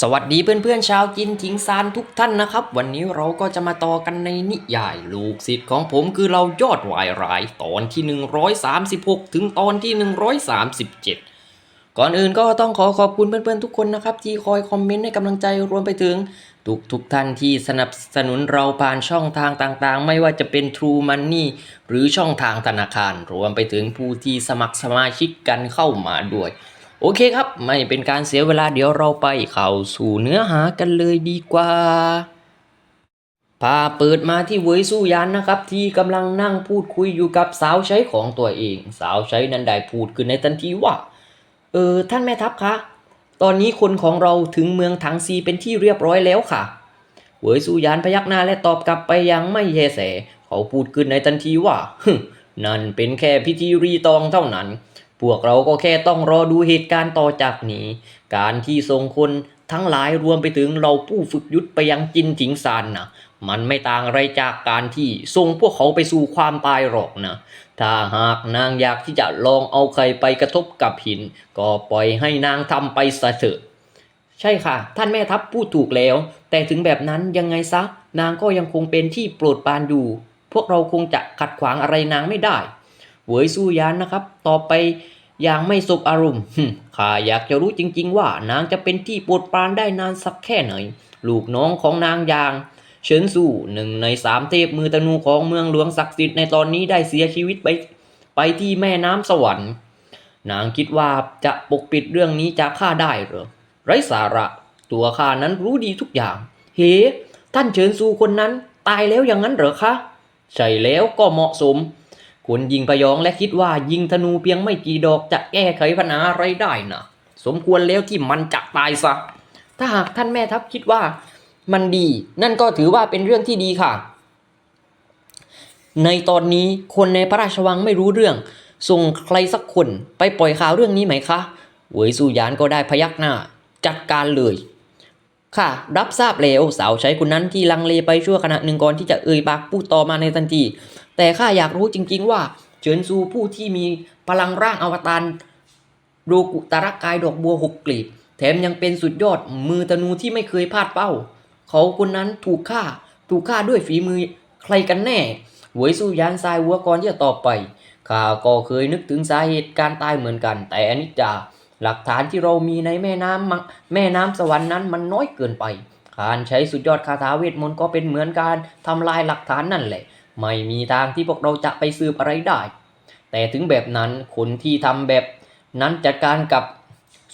สวัสดีเพื่อนๆชาวจินทิงซานทุกท่านนะครับ วันนี้เราก็จะมาต่อกันในนิยายลูกศิษย์ของผมคือเรายอดวายร้ายตอนที่ 136 ถึงตอนที่ 137 ก่อนอื่นก็ต้องขอขอบคุณเพื่อนๆทุกคนนะครับ ที่คอยคอมเมนต์ให้กำลังใจรวมไปถึง ทุกทุกๆท่านที่สนับสนุนเราผ่านช่องทางต่างๆ ไม่ว่าจะเป็น True Money หรือช่องทางธนาคาร รวมไปถึงผู้ที่สมัครสมาชิกกันเข้ามาด้วย โอเคครับ ไม่เป็นการเสียเวลาเดี๋ยวเราไปเข้าสู่เนื้อหากันเลยดีกว่าพาเปิดมาที่เวยสู้ยันนะครับ ที่กำลังนั่งพูดคุยอยู่กับสาวใช้ของตัวเอง สาวใช้นั้นได้พูดขึ้นในทันทีว่า เออท่านแม่ทัพคะ ตอนนี้คนของเราถึงเมืองถังซีเป็นที่เรียบร้อยแล้วค่ะเวยสุยานพยักหน้าและตอบกลับไปอยังไม่เยแส เขาพูดขึ้นในทันทีว่าฮึนั่นเป็นแค่พิธีรีตองเท่านั้น พวกเราก็แค่ต้องรอดูเหตุการณ์ต่อจากนี้ การที่ส่งคนทั้งหลายรวมไปถึงเราผู้ฝึกยุทธไปยังจินถิงซานนะมันไม่ต่างอะไรจากการที่ส่งพวกเขาไปสู่ความตายหรอกนะ ถ้าหากนางอยากที่จะลองเอาใครไปกระทบกับหิน ก็ปล่อยให้นางทำไปซะเถอะใช่ค่ะ ท่านแม่ทัพพูดถูกแล้ว แต่ถึงแบบนั้นยังไงซะ นางก็ยังคงเป็นที่โปรดปรานอยู่ พวกเราคงจะขัดขวางอะไรนางไม่ได้ เวยสู้ยานนะครับ ต่อไปอย่างไม่สบอารมณ์ข้าอยากจะรู้จริง ๆ ว่านางจะเป็นที่โปรดปรานได้นานสักแค่ไหน ลูกน้องของนางยาง เฉินสู้หนึ่งในสามเทพมือธนูของเมืองหลวงศักดิ์สิทธิ์ในตอนนี้ได้เสียชีวิตไปไปที่แม่น้ำสวรรค์ นางคิดว่าจะปกปิดเรื่องนี้จากข้าได้หรือไร้สาระ ตัวข้านั้นรู้ดีทุกอย่าง เฮ ท่านเฉินซูคนนั้นตายแล้วอย่างนั้นเหรอคะ ใช่แล้วก็เหมาะสม คนยิงพยองและคิดว่ายิงธนูเพียงไม่กี่ดอกจะแก้ไขปัญหาอะไรได้นะสมควรแล้วที่มันจะตายซะ ถ้าหากท่านแม่ทัพคิดว่ามันดี นั่นก็ถือว่าเป็นเรื่องที่ดีค่ะ ในตอนนี้คนในพระราชวังไม่รู้เรื่อง ส่งใครสักคนไปปล่อยข่าวเรื่องนี้ไหมคะเหวยสุยานก็ได้พยักหน้า จัดการเลย ค่ะ รับทราบแล้วสาวใช้คนนั้นที่ลังเลไปชั่วขณะหนึ่งก่อนที่จะเอ่ยปากพูดต่อมาในทันที แต่ข้าอยากรู้จริง ๆ ว่าเฉินซูผู้ที่มีพลังร่างอวตารโรกุตระกายดอกบัวหกกลีบแถมยังเป็นสุดยอดมือธนูที่ไม่เคยพลาดเป้า เขาคนนั้นถูกฆ่าถูกฆ่าด้วยฝีมือใครกันแน่หวยสู้ยานทรายวัวก่อนที่จะตอไปข้าก็เคยนึกถึงสาเหตุการตายเหมือนกัน แต่อันนี้จาหลักฐานที่เรามีในแม่น้ำแม่น้ำสวรรค์นั้นมันน้อยเกินไป การใช้สุดยอดคาถาเวทมนต์ก็เป็นเหมือนการทำลายหลักฐานนั่นแหละ ไม่มีทางที่พวกเราจะไปสืบอะไรได้ แต่ถึงแบบนั้นคนที่ทำแบบนั้นจัดการกับ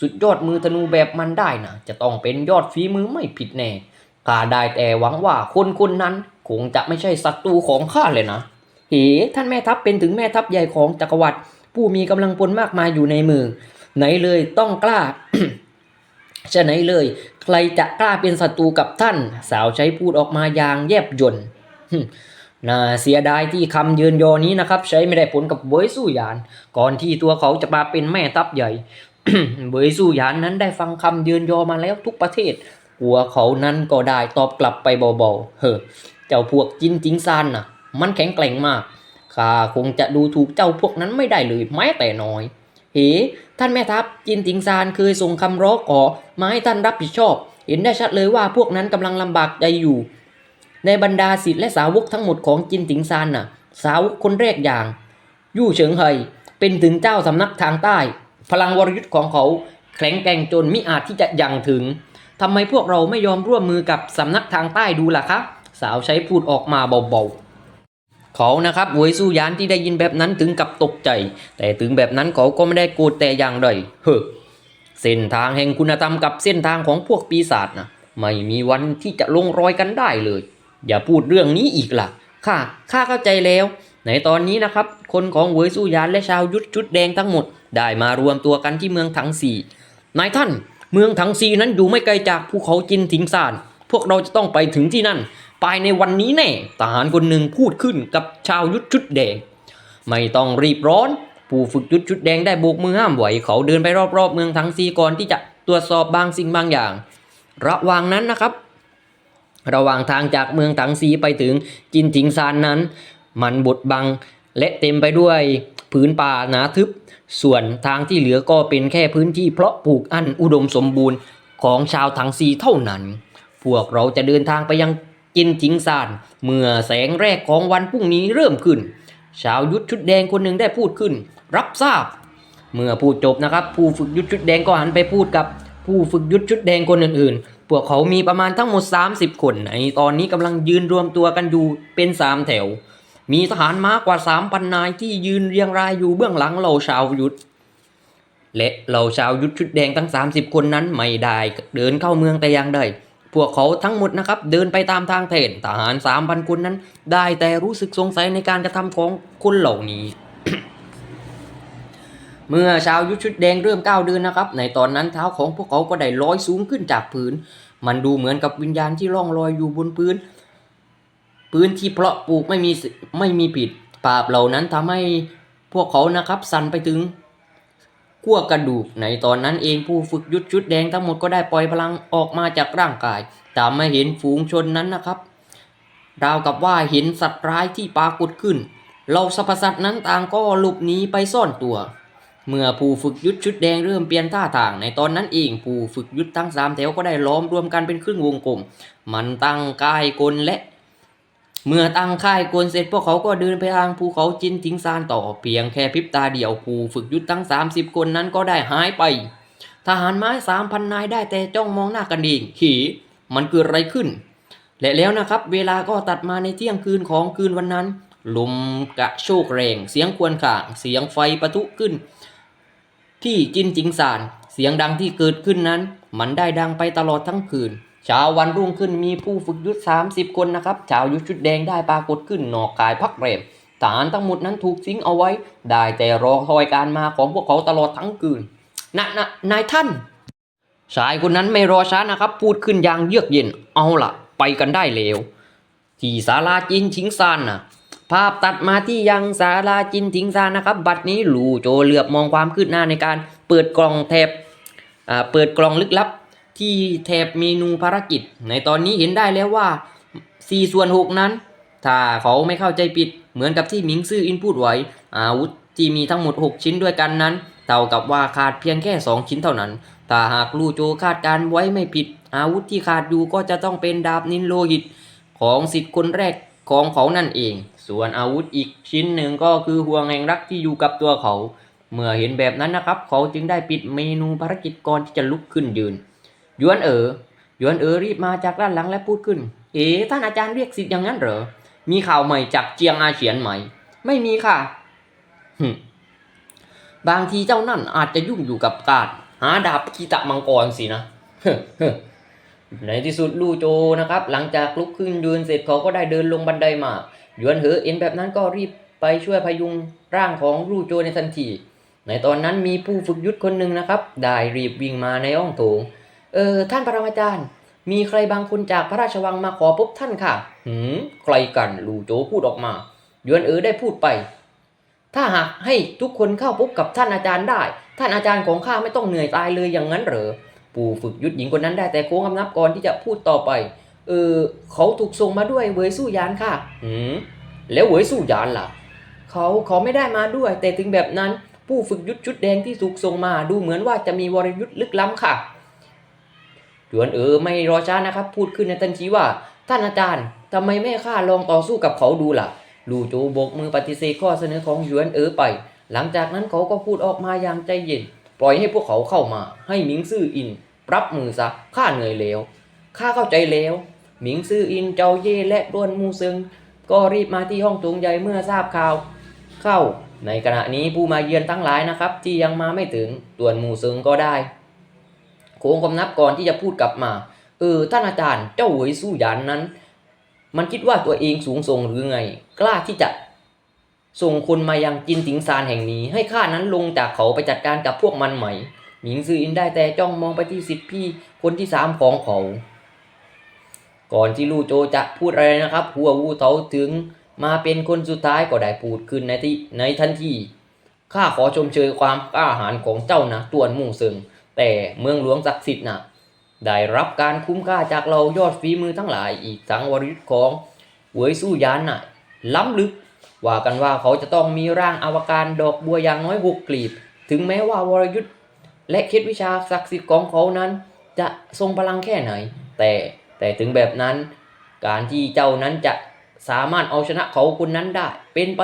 สุดยอดมือธนูแบบมันได้นะจะต้องเป็นยอดฝีมือไม่ผิดแน่ข้าได้แต่หวังว่าคนคนนั้นคงจะไม่ใช่ศัตรูของข้าเลยนะเฮ้ท่านแม่ทัพเป็นถึงแม่ทัพใหญ่ของจักรวรรดิผู้มีกำลังพลมากมายอยู่ในมือ ไหนเลยต้องกล้าจะไหนเลย ใครจะกล้าเป็นศัตรูกับท่าน สาวใช้พูดออกมาอย่างแยบยนต์ น่าเสียดายที่คำเยือนยอนี้นะครับ ใช้ไม่ได้ผลกับเบยสู้ยาน ก่อนที่ตัวเขาจะมาเป็นแม่ทัพใหญ่เบยสู้ยานนั้นได้ฟังคำเยือนยอมาแล้วทุกประเทศหัวเขานั้นก็ได้ตอบกลับไปเบาๆเฮ้อเจ้าพวกจินจิงซานน่ะ มันแข็งแกร่งมากข้าคงจะดูถูกเจ้าพวกนั้นไม่ได้เลยแม้แต่น้อยเฮ้ท่านแม่ทัพจินติงซานเคยส่งคำร้องขอมาให้ท่านรับผิดชอบ เห็นได้ชัดเลยว่าพวกนั้นกำลังลำบากใจอยู่ ในบรรดาศิษย์และสาวกทั้งหมดของจินติงซานน่ะ สาวกคนแรกอย่าง ยู่เฉิงเฮยเป็นถึงเจ้าสำนักทางใต้ พลังวรยุทธ์ของเขาแข็งแกร่งจนมิอาจที่จะยังถึงทำไมพวกเราไม่ยอมร่วมมือกับสำนักทางใต้ดูล่ะคะ สาวใช้พูดออกมาเบาๆ เขานะครับหวยสู้ยานที่ได้ยินแบบนั้นถึงกับตกใจ แต่ถึงแบบนั้นเขาก็ไม่ได้โกรธแต่อย่างใดเฮ้อเส้นทางแห่งคุณธรรมกับเส้นทางของพวกปีศาจนะไม่มีวันที่จะลงรอยกันได้เลย อย่าพูดเรื่องนี้อีกล่ะข้าข้าเข้าใจแล้ว ในตอนนี้นะครับ คนของเหวยสู้ยานและชาวยุทธชุดแดงทั้งหมด ได้มารวมตัวกันที่เมืองถังสีนายท่าน เมืองถังซีนั้นอยู่ไม่ไกลจากภูเขาจินถิงซาน พวกเราจะต้องไปถึงที่นั่นภายในวันนี้แน่ทหารคนหนึ่งพูดขึ้นกับชาวยุทธชุดแดง ไม่ต้องรีบร้อน ผู้ฝึกยุทธชุดแดงได้โบกมือห้ามไหวเขาเดินไปรอบๆ เมืองถังซีก่อนที่จะตรวจสอบบางสิ่งบางอย่าง ระหว่างนั้นนะครับ ระหว่างทางจากเมืองถังซีไปถึงจินถิงซานนั้น มันบดบังและเต็มไปด้วยผืนป่าหนาทึบ ส่วนทางที่เหลือก็เป็นแค่พื้นที่เพาะปลูกอันอุดมสมบูรณ์ของชาวถังซีเท่านั้น พวกเราจะเดินทางไปยังจินจิงซาน เมื่อแสงแรกของวันพรุ่งนี้เริ่มขึ้น ชาวยุทธชุดแดงคนหนึ่งได้พูดขึ้น รับทราบ เมื่อพูดจบนะครับ ผู้ฝึกยุทธชุดแดงก็หันไปพูดกับผู้ฝึกยุทธชุดแดงคนอื่นๆ วกเขามีประมาณทั้งหมด 30 คนในตอนนี้กำลังยืนรวมตัวกันอยู่เป็น3แถว มีทหารม้ากว่า3,000นายที่ยืนเรียงรายอยู่เบื้องหลังเหล่าชาวยุทธและเหล่าชาวยุทธชุดแดงทั้ง 30 คนนั้นไม่ได้เดินเข้าเมืองแต่อย่างใดพวกเขาทั้งหมดนะครับเดินไปตามทางเทนทหาร3,000คนนั้น ได้แต่รู้สึกสงสัยในการกระทำของคนเหล่านี้ เมื่อชาวยุทธชุดแดงเริ่มก้าวเดินนะครับ ในตอนนั้นเท้าของพวกเขาก็ได้ลอยสูงขึ้นจากพื้น มันดูเหมือนกับวิญญาณที่ล่องลอยอยู่บนพื้น พื้นที่เพาะปลูกไม่มีไม่มีผิดภาพเหล่านั้นทำให้พวกเขานะครับสั่นไปถึงขั้วกระดูกในตอนนั้นเองผู้ฝึกยุทธชุดแดงทั้งหมดก็ได้ปล่อยพลังออกมาจากร่างกาย ตามไม่เห็นฝูงชนนั้นนะครับราวกับว่าเห็นสัตว์ร้ายที่ปรากฏขึ้น เราสรรพสัตว์นั้นต่างก็หลบหนีไปซ่อนตัว เมื่อผู้ฝึกยุทธชุดแดงเริ่มเปลี่ยนท่าทางในตอนนั้นเอง ผู้ฝึกยุทธทั้งสามแถวก็ได้ล้อมรวมกันเป็นครึ่งวงกลม มันตั้งกายกลและ เมื่อตั้งค่ายกลเสร็จพวกเขาก็เดินไปทางภูเขาจินทิงซานต่อเพียงแค่พริบตาเดียวผู้ฝึกยุทธทั้ง 30 คนนั้นก็ได้หายไป ทหารไม้สามพันนายได้แต่จ้องมองหน้ากันเองขี่มันเกิดอะไรขึ้น และแล้วนะครับ เวลาก็ตัดมาในเที่ยงคืนของคืนวันนั้นลมกระโชกแรง เสียงควรข่าง เสียงไฟปะทุขึ้น ที่จินจิงซานเสียงดังที่เกิดขึ้นนั้น มันได้ดังไปตลอดทั้งคืนเช้าวันรุ่งขึ้นมีผู้ฝึกยุทธ30 คนนะครับชาวยุทธชุดแดงได้ปรากฏขึ้นนอกกายพักเรมทหารทั้งหมดนั้นถูกทิ้งเอาไว้ ได้แต่รอคอยการมาของพวกเขาตลอดทั้งคืนนะนะนายท่าน ชายคนนั้นไม่รอช้านะครับ พูดขึ้นอย่างเยือกเย็น เอาล่ะไปกันได้แล้วที่ศาลาจินชิงซานนะ ภาพตัดมาที่ยังศาลาจินทิงซานะครับ บัดนี้ลูโจเหลือบมองความคืบหน้าในการเปิดกล่องแถบเปิดกล่องลึกลับ ที่แถบเมนูภารกิจ ในตอนนี้เห็นได้แล้วว่า4ส่วน6นั้น ถ้าเขาไม่เข้าใจผิดเหมือนกับที่หมิงซื่ออินพูดไว้อาวุธที่มีทั้งหมด 6 ชิ้นด้วยกันนั้น เท่ากับว่าขาดเพียงแค่ 2 ชิ้นเท่านั้น ถ้าหากลู่โจคาดการไว้ไม่ผิด อาวุธที่ขาดอยู่ก็จะต้องเป็นดาบนินโลหิต ของสิทธิ์คนแรกของเขานั่นเอง ส่วนอาวุธอีกชิ้นหนึ่งก็คือห่วงแห่งรักที่อยู่กับตัวเขา เมื่อเห็นแบบนั้นนะครับ เขาจึงได้ปิดเมนูภารกิจก่อนที่จะลุกขึ้นยืนยวนเอ๋อยวนเอ๋อรีบมาจากด้านหลังและพูดขึ้น เอ๋ท่านอาจารย์เรียกสิทธิ์อย่างนั้นเหรอ มีข่าวใหม่จากเจียงอาเฉียนไหม ไม่มีค่ะบางทีเจ้านั่นอาจจะยุ่งอยู่กับการหาดาบกีตะมังกรสินะในที่สุดลู่โจนะครับ หลังจากลุกขึ้นยืนเสร็จเขาก็ได้เดินลงบันไดมา หยวนเหอเอ็นแบบนั้นก็รีบไปช่วยพยุงร่างของลู่โจในทันที ในตอนนั้นมีผู้ฝึกยุทธคนหนึ่งนะครับ ได้รีบวิ่งมาในห้องโถง เออท่านปรมาจารย์ มีใครบางคนจากพระราชวังมาขอพบท่านค่ะ หืมใครกันลู่โจพูดออกมาหยวนเอ๋อได้พูดไป ถ้าหากให้ทุกคนเข้าพบกับท่านอาจารย์ได้ ท่านอาจารย์ของข้าไม่ต้องเหนื่อยตายเลยอย่างนั้นเหรอ ปู่ฝึกยุทธหญิงคนนั้นได้แต่โค้งคำนับก่อนที่จะพูดต่อไป เออเขาถูกส่งมาด้วยเหวยสู้ยานค่ะหืมแล้วเหวยสู้ยานล่ะ เขาเขาไม่ได้มาด้วย แต่ถึงแบบนั้น ผู้ฝึกยุทธชุดแดงที่ถูกส่งมาดูเหมือนว่าจะมีวรยุทธ์ลึกล้ำค่ะหยวนเออไม่รอช้านะครับ พูดขึ้นในทันทีว่า ท่านอาจารย์ทำไมไม่ข้าลองต่อสู้กับเขาดูล่ะ ลู่โจโบกมือปฏิเสธข้อเสนอของหยวนเอ๋อไป หลังจากนั้นเขาก็พูดออกมาอย่างใจเย็น ปล่อยให้พวกเขาเข้ามา ให้หมิงซื่ออินปรับมือซะข้าเหนื่อยแล้วข้าเข้าใจแล้ว หมิงซื่ออินเจ้าเย่และด้วนมูซึง ก็รีบมาที่ห้องโถงใหญ่เมื่อทราบข่าว เข้า ในขณะนี้ผู้มาเยือนทั้งหลายนะครับ ที่ยังมาไม่ถึงต่วนมูซึงก็ได้โค้งคำนับก่อนที่จะพูดกลับมา เออท่านอาจารย์เจ้าเหวยสู้หยานนั้น มันคิดว่าตัวเองสูงส่งหรือไง กล้าที่จะส่งคนมายังจินติงซานแห่งนี้ ให้ข้านั้นลงจากเขาไปจัดการกับพวกมันไหม หมิงซืออินได้แต่จ้องมองไปที่สิทธิพี่คนที่สามของเขา ก่อนที่ลู่โจจะพูดอะไรนะครับหัววูเตาถึงมาเป็นคนสุดท้ายก็ได้พูดขึ้นในที่ในทันทีข้าขอชมเชยความกล้าหาญของเจ้านะตวนมู่ซึงแต่เมืองหลวงศักดิ์สิทธิ์นะได้รับการคุ้มค่าจากเรายอดฝีมือทั้งหลายอีกทั้งวรยุทธ์ของเหวยสู้ยานน่ะล้ำลึก ว่ากันว่าเขาจะต้องมีร่างอวการดอกบัวอย่างน้อยหกกลีบ ถึงแม้ว่าวรยุทธ์และเคล็ดวิชาศักดิ์สิทธิ์ของเขานั้น จะทรงพลังแค่ไหน แต่ แต่ถึงแบบนั้นการที่เจ้านั้นจะสามารถเอาชนะเขาคนนั้นได้ เป็นไป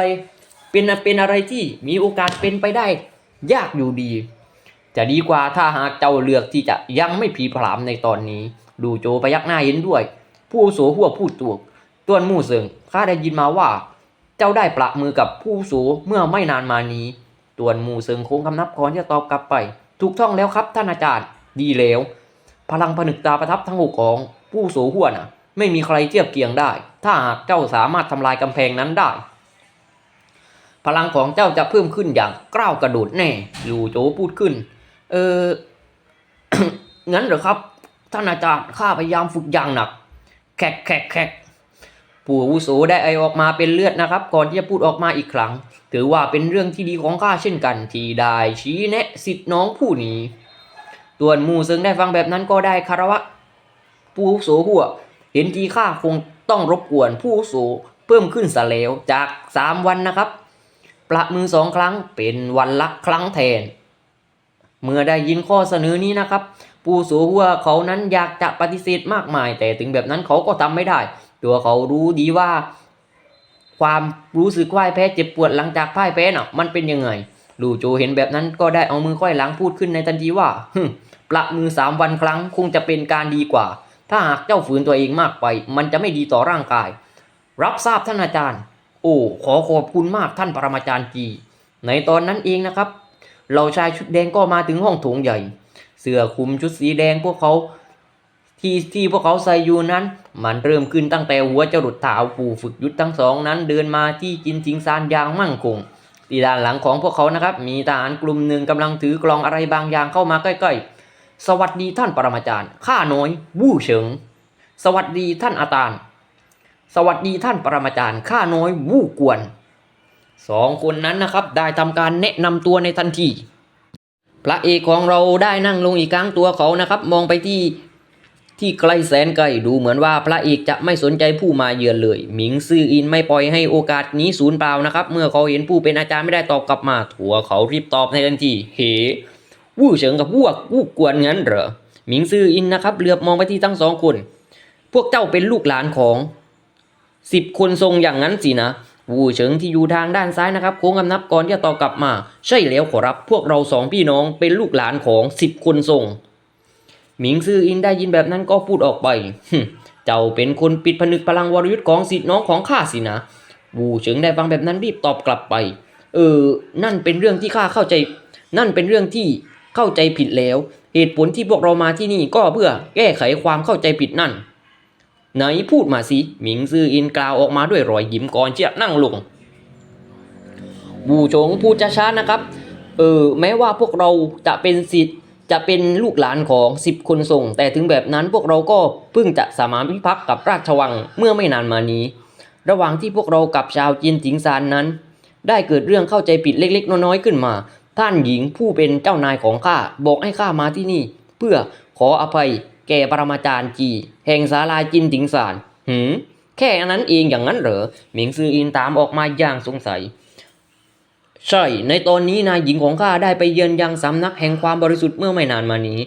เป็นเป็นอะไรที่มีโอกาสเป็นไปได้ ยากอยู่ดี จะดีกว่าถ้าหากเจ้าเลือกที่จะยังไม่ผีผลามในตอนนี้ ดูโจพยักหน้าเห็นด้วย ผู้โสหัวพูดตัวตัวนมู่เซิงข้าได้ยินมาว่า เจ้าได้ประมือกับผู้โสเมื่อไม่นานมานี้ตัวนมู่เซิงโค้งคำนับก่อนที่จะตอบกลับไป ถูกต้องแล้วครับท่านอาจารย์ ดีแล้ว พลังผนึกตาประทับทั้งหกของ ผู้อาวุโสหัวน่ะไม่มีใครเทียบเคียงได้ ถ้าหากเจ้าสามารถทำลายกำแพงนั้นได้ พลังของเจ้าจะเพิ่มขึ้นอย่างกล้าวกระโดดแน่ลูโจพูดขึ้น เอองั้นเหรอครับ ท่านอาจารย์ข้าพยายามฝึกอย่างหนัก แขกแขกแขกผู้อาวุโสได้ไอออกมาเป็นเลือดนะครับ ก่อนที่จะพูดออกมาอีกครั้ง ถือว่าเป็นเรื่องที่ดีของข้าเช่นกัน ที่ได้ชี้แนะสิทธิ์น้องผู้นี้ตัวนมูซึ่งได้ฟังแบบนั้นก็ได้คารวะ ผู้อาวุโสหัวเห็นทีข้าคงต้องรบกวนผู้อาวุโสเพิ่มขึ้นซะแล้วจากสามวันนะครับ ประมือสองครั้งเป็นวันละครั้งแทน เมื่อได้ยินข้อเสนอนี้นะครับ ผู้สูหัวเขานั้นอยากจะปฏิเสธมากมาย แต่ถึงแบบนั้นเขาก็ทำไม่ได้ ตัวเขารู้ดีว่า ความรู้สึกพ่ายแพ้เจ็บปวดหลังจากพ่ายแพ้น่ะ มันเป็นยังไงลูโจเห็นแบบนั้นก็ได้เอามือค่อยหลังพูดขึ้นในทันทีว่าฮึมประมือสามวันครั้งคงจะเป็นการดีกว่า ถ้าหากเจ้าฝืนตัวเองมากไป มันจะไม่ดีต่อร่างกาย รับทราบท่านอาจารย์ โอ้ขอขอบคุณมากท่านปรมาจารย์จี ในตอนนั้นเองนะครับเราชายชุดแดงก็มาถึงห้องโถงใหญ่ เสื้อคลุมชุดสีแดงพวกเขาที่ที่พวกเขาใส่อยู่นั้น มันเริ่มขึ้นตั้งแต่หัวจรดเท้าผู้ฝึกยุทธทั้งสองนั้น เดินมาที่จินจิงซานอย่างมั่งคงที่ด้านหลังของพวกเขานะครับ มีทหารกลุ่มหนึ่งกำลังถือกลองอะไรบางอย่างเข้ามาใกล้ๆ สวัสดีท่านปรมาจารย์ ข้าน้อย วู่เฉิง สวัสดีท่านอาจารย์ สวัสดีท่านปรมาจารย์ ข้าน้อย วู่กวน สองคนนั้นนะครับ ได้ทำการแนะนำตัวในทันที พระเอกของเราได้นั่งลงอีกครั้งตัวเขานะครับ มองไปที่ที่ไกลแสนไกลดูเหมือนว่าพระเอกจะไม่สนใจผู้มาเยือนเลย หมิงซื่ออินไม่ปล่อยให้โอกาสนี้สูญเปล่านะครับ เมื่อเขาเห็นผู้เป็นอาจารย์ไม่ได้ตอบกลับมา ถัวเขารีบตอบในทันที เฮ วู่เฉิงกับพวกวู่กวนงั้นเหรอหมิงซื่ออินนะครับเหลือบมองไปที่ทั้งสองคน พวกเจ้าเป็นลูกหลานของสิบคนทรงอย่างนั้นสินะวูเฉิงที่อยู่ทางด้านซ้ายนะครับโค้งคำนับก่อนที่จะตอกลับมา ใช่แล้วขอรับ พวกเราสองพี่น้องเป็นลูกหลานของสิบคนทรง หมิงซื่ออินได้ยินแบบนั้นก็พูดออกไป เจ้าเป็นคนปิดผนึกพลังวรยุทธ์ของสิทธิน้องของข้าสินะ วูเฉิงได้ฟังแบบนั้นรีบตอบกลับไป เออ นั่นเป็นเรื่องที่ข้าเข้าใจ นั่นเป็นเรื่องที่ เข้าใจผิดแล้ว เหตุผลที่พวกเรามาที่นี่ก็เพื่อแก้ไขความเข้าใจผิดนั่น ไหนพูดมาสิ หมิงซื่ออินกล่าวออกมาด้วยรอยยิ้มก่อนที่จะนั่งลง บูชงพูดช้าๆนะครับ เออแม้ว่าพวกเราจะเป็นสิทธิ์จะเป็นลูกหลานของสิบคนส่งแต่ถึงแบบนั้นพวกเราก็เพิ่งจะสมานพิพักกับราชวังเมื่อไม่นานมานี้ ระหว่างที่พวกเรากับชาวจีนจิงซานนั้น ได้เกิดเรื่องเข้าใจผิดเล็กๆ น้อยๆขึ้นมา ท่านหญิงผู้เป็นเจ้านายของข้าบอกให้ข้ามาที่นี่ เพื่อขออภัยแก่ปรมาจารย์จี แห่งศาลาจินจิงซานหืมแค่นั้นเองอย่างนั้นเหรอหมิงซืออินตามออกมาอย่างสงสัย ใช่ ในตอนนี้นายหญิงของข้าได้ไปเยือนยังสำนักแห่งความบริสุทธิ์เมื่อไม่นานมานี้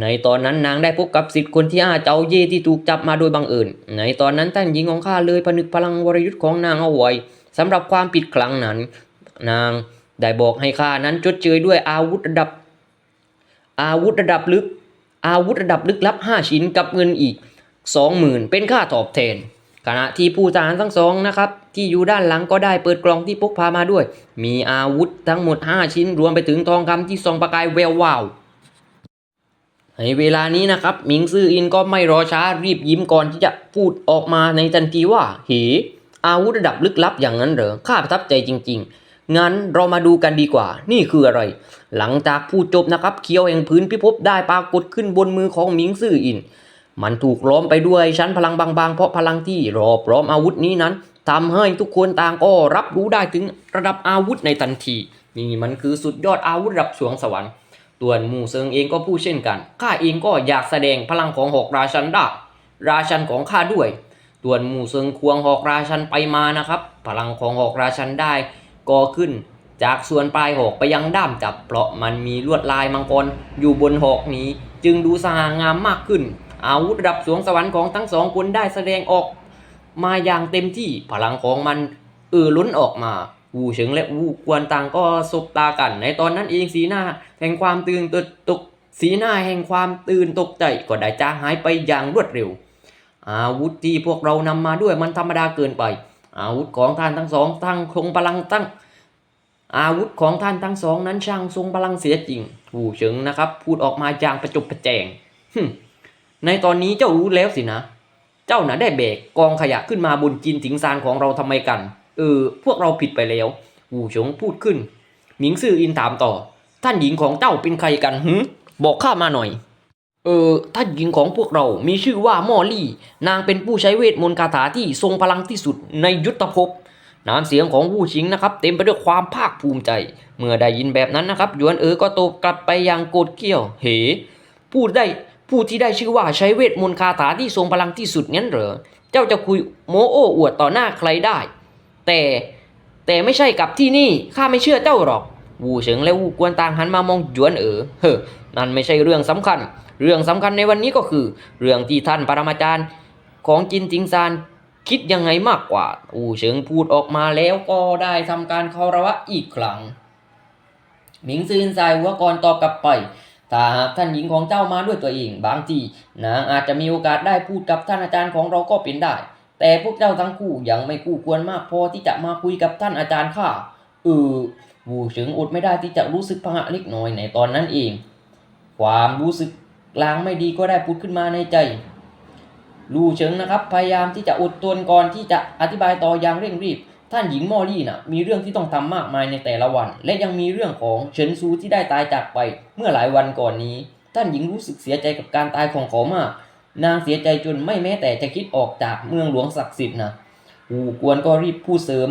ในตอนนั้นนางได้พบกับสิทธิ์คนที่อาเจ้าเย่ที่ถูกจับมาโดยบังเอิญ ในตอนนั้นท่านหญิงของข้าเลยผนึกพลังวรยุทธ์ของนางเอาไว้สำหรับความผิดครั้งนั้น นาง ได้บอกให้ข้านั้นชดเชยด้วยอาวุธระดับ อาวุธระดับลึก อาวุธระดับลึกลับ5ชิ้นกับเงินอีก20,000เป็นค่าตอบแทน ขณะที่ผู้ทหารทั้งสองนะครับที่อยู่ด้านหลังก็ได้เปิดกล่องที่พกพามาด้วย มีอาวุธทั้งหมด 5 ชิ้น รวมไปถึงทองคำที่ส่องประกายแวววาวในเวลานี้นะครับหมิงซื่ออินก็ไม่รอช้ารีบยิ้มก่อนที่จะพูดออกมาในทันทีว่าเหอาวุธระดับลึกลับอย่างนั้นเหรอข้าประทับใจจริง ๆ งั้นเรามาดูกันดีกว่า นี่คืออะไร หลังจากพูดจบนะครับเคียวแห่งพื้นพิภพได้ปรากฏขึ้นบนมือของหมิงซื่ออิน มันถูกล้อมไปด้วยชั้นพลังบางๆ เพราะพลังที่รอบล้อมอาวุธนี้นั้นทำให้ทุกคนต่างก็รับรู้ได้ถึงระดับอาวุธในทันที นี่มันคือสุดยอดอาวุธระดับสวงสวรรค์ตัวนหมู่เซิงเองก็พูดเช่นกันข้าเองก็อยากแสดงพลังของหอกราชันได้ราชันของข้าด้วยตัวนหมู่เซิงควงหอกราชันไปมานะครับ พลังของหอกราชันได้ ก่อขึ้น จากส่วนปลายหอกไปยังด้ามจับ เพราะมันมีลวดลายมังกรอยู่บนหอกนี้ จึงดูสง่างามมากขึ้น อาวุธระดับสวงสวรรค์ของทั้งสองคนได้แสดงออก มาอย่างเต็มที่พลังของมันเออล้นออกมาวูเฉิงและวูกวนต่างก็สบตากัน ในตอนนั้นเองสีหน้าแห่งความตื่นตตกสีหน้าแห่งความตื่นตกใจก็ได้จางหายไปอย่างรวดเร็ว อาวุธที่พวกเรานำมาด้วยมันธรรมดาเกินไป อาวุธของท่านทั้งสองทั้งคงพลังตั้ง อาวุธของท่านทั้งสองนั้นช่างทรงพลังเสียจริงวูเฉิงนะครับ พูดออกมาอย่างประจบประแจงในตอนนี้เจ้ารู้แล้วสินะ เจ้าน่ะได้แบกกองขยะขึ้นมาบนจินถิงซานของเราทำไมกัน เออ พวกเราผิดไปแล้ววูฉงพูดขึ้น หมิงซื่ออินถามต่อ ท่านหญิงของเจ้าเป็นใครกันหึบอกข้ามาหน่อย เออท่านหญิงของพวกเรา มีชื่อว่ามอลี่ นางเป็นผู้ใช้เวทมนต์คาถาที่ทรงพลังที่สุดในยุทธภพ น้ำเสียงของวูชิงนะครับ เต็มไปด้วยความภาคภูมิใจ เมื่อได้ยินแบบนั้นนะครับหยวนเอ๋อก็โตกลับไปอย่างโกรธเกรี้ยว เหพูดได้ผู้ที่ได้ชื่อว่าใช้เวทมนต์คาถาที่ทรงพลังที่สุดงั้นเหรอ เจ้าจะคุยโมโอ้อวดต่อหน้าใครได้ แต่แต่ไม่ใช่กับที่นี่ ข้าไม่เชื่อเจ้าหรอก วูเฉิงและวูกวนต่างหันมามองหยวนเอ๋อเฮ้นั่นไม่ใช่เรื่องสำคัญ เรื่องสำคัญในวันนี้ก็คือ เรื่องที่ท่านปรมาจารย์ของจินจิงซานคิดยังไงมากกว่า อูเฉิงพูดออกมาแล้วก็ได้ทำการเคารวะอีกครั้ง หมิงซืนสายหัวก่อนตอบกลับไป ถ้าหากท่านหญิงของเจ้ามาด้วยตัวเอง บางทีนางอาจจะมีโอกาสได้พูดกับท่านอาจารย์ของเราก็เป็นได้ แต่พวกเจ้าทั้งคู่ยังไม่คู่ควรมากพอที่จะมาคุยกับท่านอาจารย์ข้าเออวูเฉิงอดไม่ได้ที่จะรู้สึกพะงะเล็กน้อยในตอนนั้นเอง ความรู้สึก ลางไม่ดีก็ได้พุดขึ้นมาในใจ ลู่เฉิงนะครับ พยายามที่จะอดทนก่อนที่จะอธิบายต่ออย่างเร่งรีบ ท่านหญิงมอรี่น่ะมีเรื่องที่ต้องทำมากมายในแต่ละวัน และยังมีเรื่องของเฉินซูที่ได้ตายจากไป เมื่อหลายวันก่อนนี้ ท่านหญิงรู้สึกเสียใจกับการตายของเขามากนางเสียใจจนไม่แม้แต่จะคิดออกจากเมืองหลวงศักดิ์สิทธิ์นะหูกวนก็รีบพูดเสริม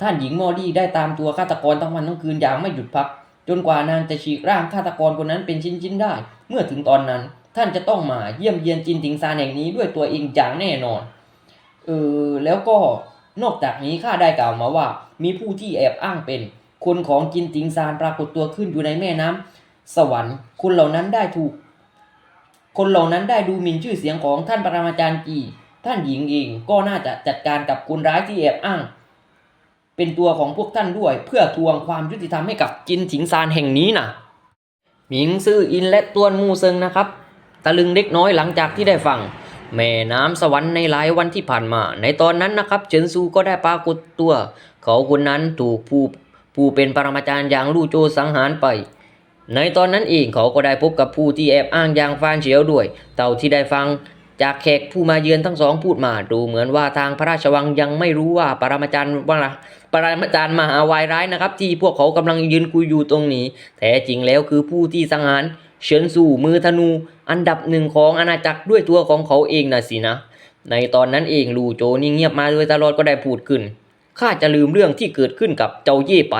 ท่านหญิงมอรี่ได้ตามตัวฆาตกรทั้งวันทั้งคืนอย่างไม่หยุดพัก จนกว่านางจะฉีกร่างฆาตกรคนนั้นเป็นชิ้นๆได้ เมื่อถึงตอนนั้นท่านจะต้องมาเยี่ยมเยียนจินติงซานแห่งนี้ด้วยตัวเองอย่างแน่นอน เออแล้วก็นอกจากนี้ข้าได้กล่าวมาว่า มีผู้ที่แอบอ้างเป็น คนของจินติงซานปรากฏตัวขึ้นอยู่ในแม่น้ำสวรรค์ คนเหล่านั้นได้ถูก คนเหล่านั้นได้ดูหมิ่นชื่อเสียงของท่านปรมาจารย์จีท่านหญิงเองก็น่าจะจัดการกับคนร้ายที่แอบอ้าง เป็นตัวของพวกท่านด้วยเพื่อทวงความยุติธรรมให้กับจินถิงซานแห่งนี้นะ หมิงซื่ออินและตวนมูเซิงนะครับ ตะลึงเล็กน้อยหลังจากที่ได้ฟัง แม่น้ำสวรรค์ในหลายวันที่ผ่านมา ในตอนนั้นนะครับ เฉินซูก็ได้ปรากฏตัว เขาคนนั้นถูกผู้ผู้เป็นปรมาจารย์อย่างลู่โจสังหารไป ในตอนนั้นเองเขาก็ได้พบกับผู้ที่แอบอ้างอย่างฟานเฉียวด้วย เต่าที่ได้ฟังจากแขกผู้มาเยือนทั้งสองพูดมาดูเหมือนว่าทางพระราชวังยังไม่รู้ว่าปรมาจารย์ว่า ปรมาจารมหาวายร้ายนะครับ ที่พวกเขากำลังยืนคุยอยู่ตรงนี้ แท้จริงแล้วคือผู้ที่สังหารเฉินซูมือธนู อันดับหนึ่งของอาณาจักรด้วยตัวของเขาเองนะสินะ ในตอนนั้นเองลูโจนี่เงียบมาโดยตลอดก็ได้พูดขึ้นข้าจะลืมเรื่องที่เกิดขึ้นกับเจ้าเย่ไป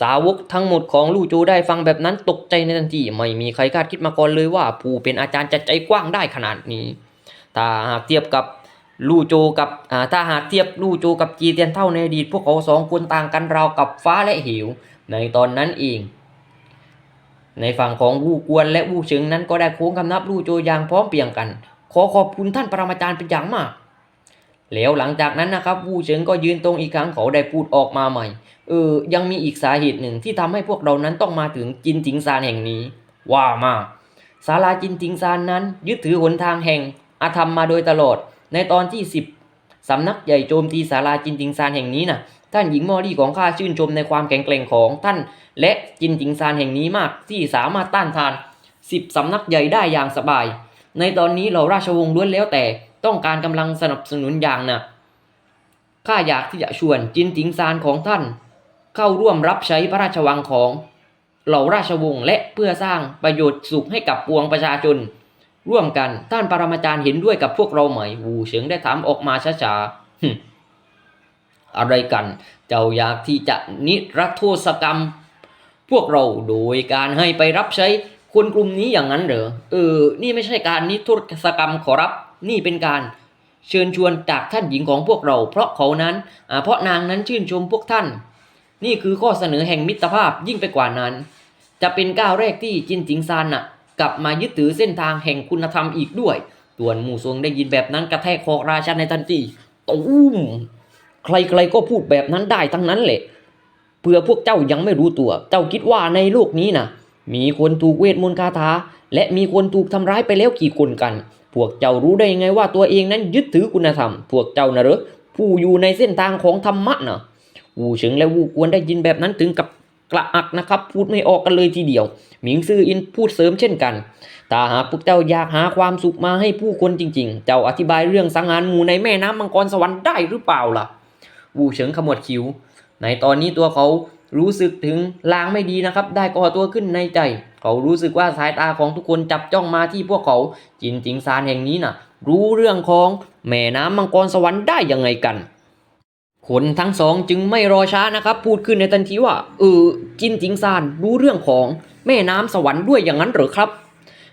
สาวกทั้งหมดของลู่โจได้ฟังแบบนั้นตกใจในทันทีไม่มีใครคาดคิดมาก่อนเลยว่า ผู้เป็นอาจารย์จะใจกว้างได้ขนาดนี้ ถ้าหากเทียบกับ ลู่โจกับอ่าถ้าหากเทียบลู่โจกับจีเตียนเท่าในอดีตพวกเขาสองคนต่างกันราวกับฟ้าและเหว ในตอนนั้นเอง ในฝั่งของวูกวนและวูเฉิงนั้นก็ได้โค้งคำนับลู่โจอย่างพร้อมเพียงกัน ขอขอบคุณท่านปรมาจารย์เป็นอย่างมาก แล้วหลังจากนั้นนะครับวูเฉิงก็ยืนตรงอีกครั้งเขาได้พูดออกมาใหม่เออยังมีอีกสาเหตุหนึ่งที่ทำให้พวกเรานั้นต้องมาถึงจินจิงซานแห่งนี้ ว่ามาศาลาจินจิงซานนั้น ยึดถือหนทางแห่งอาธรรมมาโดยตลอด ในตอนที่ 10 สำนักใหญ่โจมตีศาลาจินจิงซานแห่งนี้นะท่านหญิงมอรี่ของข้าชื่นชมในความแข็งแกร่งของท่าน และจินจิงซานแห่งนี้มากที่สามารถต้านทาน 10 สำนักใหญ่ได้อย่างสบาย ในตอนนี้เราราชวงศ์ล้วนแล้วแต่ต้องการกำลังสนับสนุนอย่างหนะข้าอยากที่จะชวนจินจิงซานของท่าน เข้าร่วมรับใช้พระราชวังของ เหล่าราชวงศ์และเพื่อสร้างประโยชน์สุขให้กับปวงประชาชน ร่วมกันท่านปรมาจารย์เห็นด้วยกับพวกเราไหมวูเฉิงได้ถามออกมาช้าๆอะไรกัน เจ้าอยากที่จะนิรโทษกรรม พวกเราโดยการให้ไปรับใช้คนกลุ่มนี้อย่างนั้นเหรอเออ นี่ไม่ใช่การนิรโทษกรรมขอรับ นี่เป็นการเชิญชวนจากท่านหญิงของพวกเรา เพราะเขานั้นเพราะนางนั้นชื่นชมพวกท่าน นี่คือข้อเสนอแห่งมิตรภาพยิ่งไปกว่านั้น จะเป็นก้าวแรกที่จินจิงซานน่ะ กลับมายึดถือเส้นทางแห่งคุณธรรมอีกด้วยต่วนหมู่ซวงได้ยินแบบนั้นกระแทกคอราชันในทันทีตุ้มใครๆก็พูดแบบนั้นได้ทั้งนั้นแหละเพื่อพวกเจ้ายังไม่รู้ตัว เจ้าคิดว่าในโลกนี้นะมีคนถูกเวทมนต์คาถาและมีคนถูกทำร้ายไปแล้วกี่คนกัน พวกเจ้ารู้ได้ยังไงว่าตัวเองนั้นยึดถือคุณธรรม พวกเจ้านะหรอผู้อยู่ในเส้นทางของธรรมะนะวูเฉิงและวูกวนได้ยินแบบนั้นถึงกับ กระอักนะครับ พูดไม่ออกกันเลยทีเดียว หมิงซื่ออินพูดเสริมเช่นกันถ้าหากพวกเจ้าอยากหาความสุขมาให้ผู้คนจริง ๆ เจ้าอธิบายเรื่องสังหารหมู่ในแม่น้ำมังกรสวรรค์ได้หรือเปล่าล่ะ วูเฉิงขมวดคิ้ว ในตอนนี้ตัวเขารู้สึกถึงลางไม่ดีนะครับ ได้ก่อตัวขึ้นในใจ เขารู้สึกว่าสายตาของทุกคนจับจ้องมาที่พวกเขา จินจิงซานแห่งนี้น่ะ รู้เรื่องของแม่น้ำมังกรสวรรค์ได้ยังไงกัน คนทั้งสองจึงไม่รอช้านะครับ พูดขึ้นในทันทีว่าเออจินจิงซานรู้เรื่องของแม่น้ำสวรรค์ด้วยอย่างนั้นหรือครับ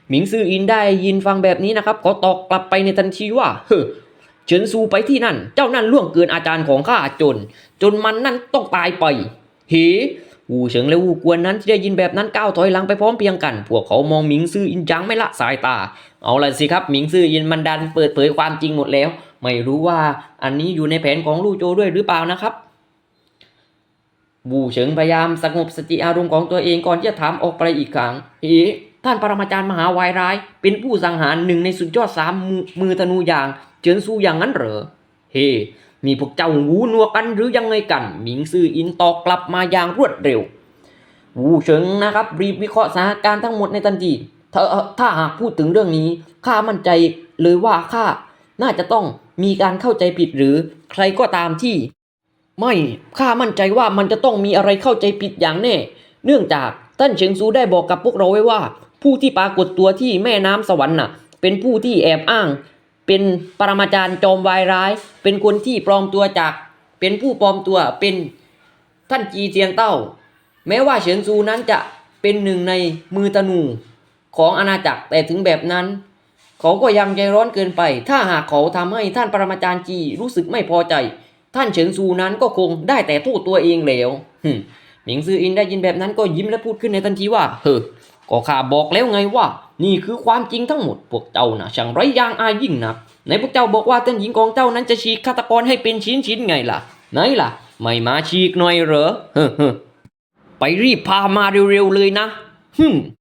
หมิงซืออินได้ยินฟังแบบนี้นะครับเขาตอบกลับไปในทันทีว่า เฮ้อเฉินซูไปที่นั่น เจ้านั่นล่วงเกินอาจารย์ของข้าจน จนมันนั่นต้องตายไปเฮวูเฉิงและวูกวนนั้นที่ได้ยินแบบนั้นก้าวถอยหลังไปพร้อมเพียงกัน พวกเขามองหมิงซืออินยังไม่ละสายตา เอาละสิครับหมิงซืออินมันดันเปิดเผยความจริงหมดแล้ว ไม่รู้ว่าอันนี้อยู่ในแผนของลู่โจด้วยหรือเปล่านะครับ บูเฉิงพยายามสงบสติอารมณ์ของตัวเองก่อนที่จะถามออกไปอีกครั้งเฮ้ท่านปรมาจารย์มหาวายร้าย เป็นผู้สังหารหนึ่งในสุดยอดสามมือธนูอย่างเจินซูอย่างนั้นเหรอ เฮมีพวกเจ้าหูหนวกกันหรือยังไงกันหมิงซื่ออินตอบกลับมาอย่างรวดเร็ววูเฉิงนะครับ รีบวิเคราะห์สถานการณ์ทั้งหมดในทันทีถ้าถ้าหากพูดถึงเรื่องนี้ข้ามั่นใจเลยว่าข้า น่าจะต้องมีการเข้าใจผิดหรือใครก็ตามที่ ไม่ข้ามั่นใจว่ามันจะต้องมีอะไรเข้าใจผิดอย่างแน่ เนื่องจากท่านเฉิงซูได้บอกกับพวกเราไว้ว่า ผู้ที่ปรากฏตัวที่แม่น้ำสวรรค์น่ะ เป็นผู้ที่แอบอ้าง เป็นปรมาจารย์จอมวายร้าย เป็นคนที่ปลอมตัวจาก เป็นผู้ปลอมตัวเป็นท่านจีเจียงเต้า แม้ว่าเฉินซูนั้นจะเป็นหนึ่งในมือตนูของอาณาจักรแต่ถึงแบบนั้น เขาก็ยังใจร้อนเกินไป ถ้าหากเขาทำให้ท่านปรมาจารย์จีรู้สึกไม่พอใจ ท่านเฉินซูนั้นก็คงได้แต่โทษตัวเองแล้วหมิงซืออินได้ยินแบบนั้นก็ยิ้มและพูดขึ้นในทันทีว่า เฮ้อก็ข้าบอกแล้วไงว่า นี่คือความจริงทั้งหมด พวกเจ้านะช่างไร้ยางอายยิ่งนักในพวกเจ้าบอกว่าท่านหญิงของเจ้านั้นจะฉีกฆาตกรให้เป็นชิ้นๆไงล่ะ ไหนล่ะ ไม่มาฉีกหน่อยเหรอเฮ้อเฮ้อไปรีบพามาเร็วๆเลยนะหึม